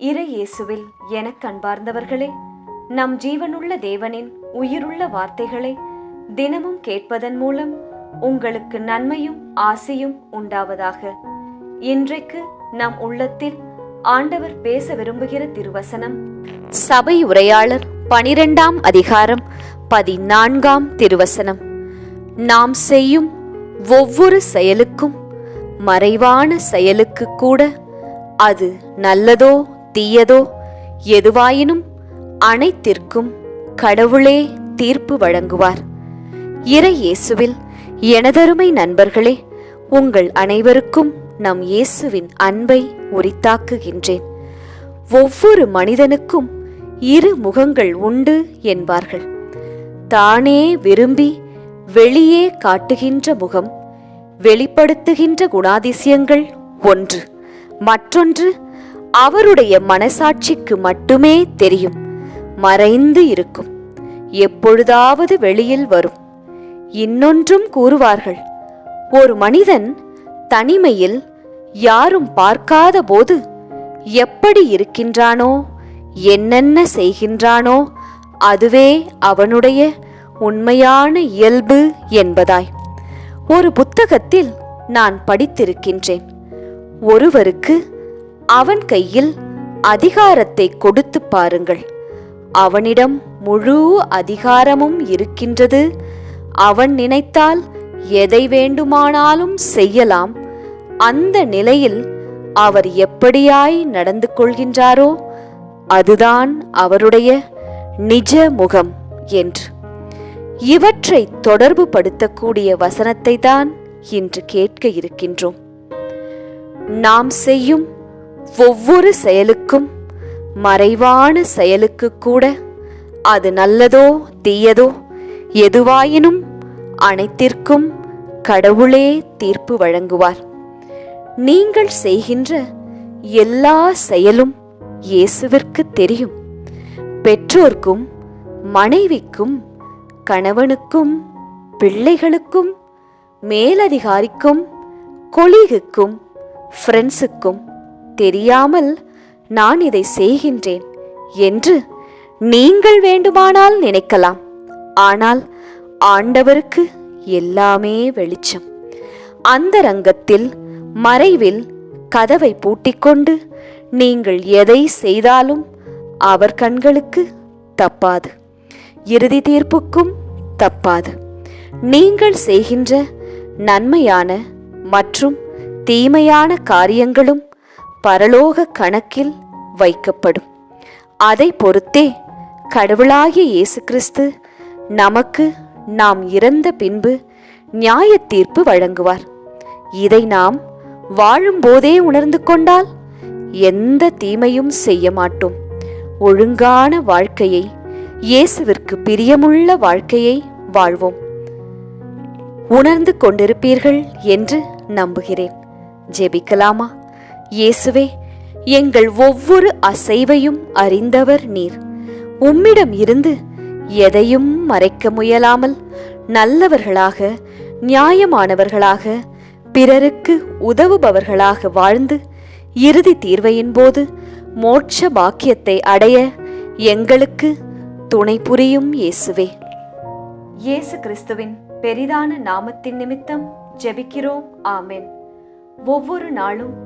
இறை இயேசுவில் எனக் கண்பார்ந்தவர்களே நம் ஜீவனுள்ள தேவனின் உயிருள்ள வார்த்தைகளை தினமும் கேட்பதன் மூலம் உங்களுக்கு நன்மையும் ஆசையும் உண்டாவதாக. இன்றைக்கு நம் உள்ளத்தில் ஆண்டவர் பேச விரும்புகிற திருவசனம் சபை உரையாளர் பனிரெண்டாம் அதிகாரம் பதினான்காம் திருவசனம். நாம் செய்யும் ஒவ்வொரு செயலுக்கும் மறைவான செயலுக்கு கூட அது நல்லதோ தீயதோ? எதுவாயினும் அனைத்திற்கும் கடவுளே தீர்ப்பு வழங்குவார். இறை இயேசுவில் எனதருமை நண்பர்களே உங்கள் அனைவருக்கும் நம் இயேசுவின் அன்பை உரித்தாக்குகின்றேன். ஒவ்வொரு மனிதனுக்கும் இரு முகங்கள் உண்டு என்பார்கள். தானே விரும்பி வெளியே காட்டுகின்ற முகம் வெளிப்படுத்துகின்ற குணாதிசயங்கள் ஒன்று. மற்றொன்று அவருடைய மனசாட்சிக்கு மட்டுமே தெரியும். மறைந்து இருக்கும். எப்பொழுதாவது வெளியில் வரும். இன்னொன்றும் கூறுவார்கள். ஒரு மனிதன் தனிமையில் யாரும் பார்க்காத போது எப்படி இருக்கின்றானோ என்னென்ன செய்கின்றானோ அதுவே அவனுடைய உண்மையான இயல்பு என்பதாய். ஒரு புத்தகத்தில் நான் படித்திருக்கின்றேன். ஒருவருக்கு அவன் கையில் அதிகாரத்தை கொடுத்து பாருங்கள். அவனிடம் முழு அதிகாரமும் இருக்கின்றது. அவன் நினைத்தால் எதை வேண்டுமானாலும் செய்யலாம். அந்த நிலையில் அவர் எப்படியாய் நடந்து கொள்கின்றாரோ அதுதான் அவருடைய நிஜ முகம் என்று. இவற்றை தொடர்பு படுத்தக்கூடிய வசனத்தை தான் இன்று கேட்க இருக்கின்றோம். நாம் செய்யும் ஒவ்வொரு செயலுக்கும் மறைவான செயலுக்கு கூட அது நல்லதோ தீயதோ எதுவாயினும் அனைத்திற்கும் கடவுளே தீர்ப்பு வழங்குவார். நீங்கள் செய்கின்ற எல்லா செயலும் இயேசுவிற்கு தெரியும். பெற்றோர்க்கும் மனைவிக்கும் கணவனுக்கும் பிள்ளைகளுக்கும் மேலதிகாரிக்கும் கொலீகுக்கும் ஃப்ரெண்ட்ஸுக்கும் தெரியாமல் நான் இதை செய்கின்றேன் என்று நீங்கள் வேண்டுமானால் நினைக்கலாம். ஆனால் ஆண்டவருக்கு எல்லாமே வெளிச்சம். அந்த ரங்கத்தில் மறைவில் கதவை பூட்டிக்கொண்டு நீங்கள் எதை செய்தாலும் அவர் கண்களுக்கு தப்பாது. இறுதி தீர்ப்புக்கும் தப்பாது. நீங்கள் செய்கின்ற நன்மையான மற்றும் தீமையான காரியங்களும் பரலோக கணக்கில் வைக்கப்படும். அதை பொறுத்தே கடவுளாகிய இயேசு கிறிஸ்து நமக்கு நாம் இறந்த பின்பு நியாய தீர்ப்பு வழங்குவார். இதை நாம் வாழும்போதே உணர்ந்து கொண்டால் எந்த தீமையும் செய்ய மாட்டோம். ஒழுங்கான வாழ்க்கையை இயேசுவிற்கு பிரியமுள்ள வாழ்க்கையை வாழ்வோம். உணர்ந்து கொண்டிருப்பீர்கள் என்று நம்புகிறேன். ஜெபிக்கலாமா? இயேசுவே எங்கள் ஒவ்வொரு அசைவையும் அறிந்தவர் நீர். உம்மிடம் இருந்து எதையும் மறைக்க முயலாமல் நல்லவர்களாக நியாயமானவர்களாக பிறருக்கு உதவுபவர்களாக வாழ்ந்து இறுதி தீர்வையின் போது மோட்ச பாக்கியத்தை அடைய எங்களுக்கு துணை புரியும் இயேசுவே. இயேசு கிறிஸ்துவின் பெரிதான நாமத்தின் நிமித்தம் ஜெபிக்கிறோம். ஆமென். ஒவ்வொரு நாளும்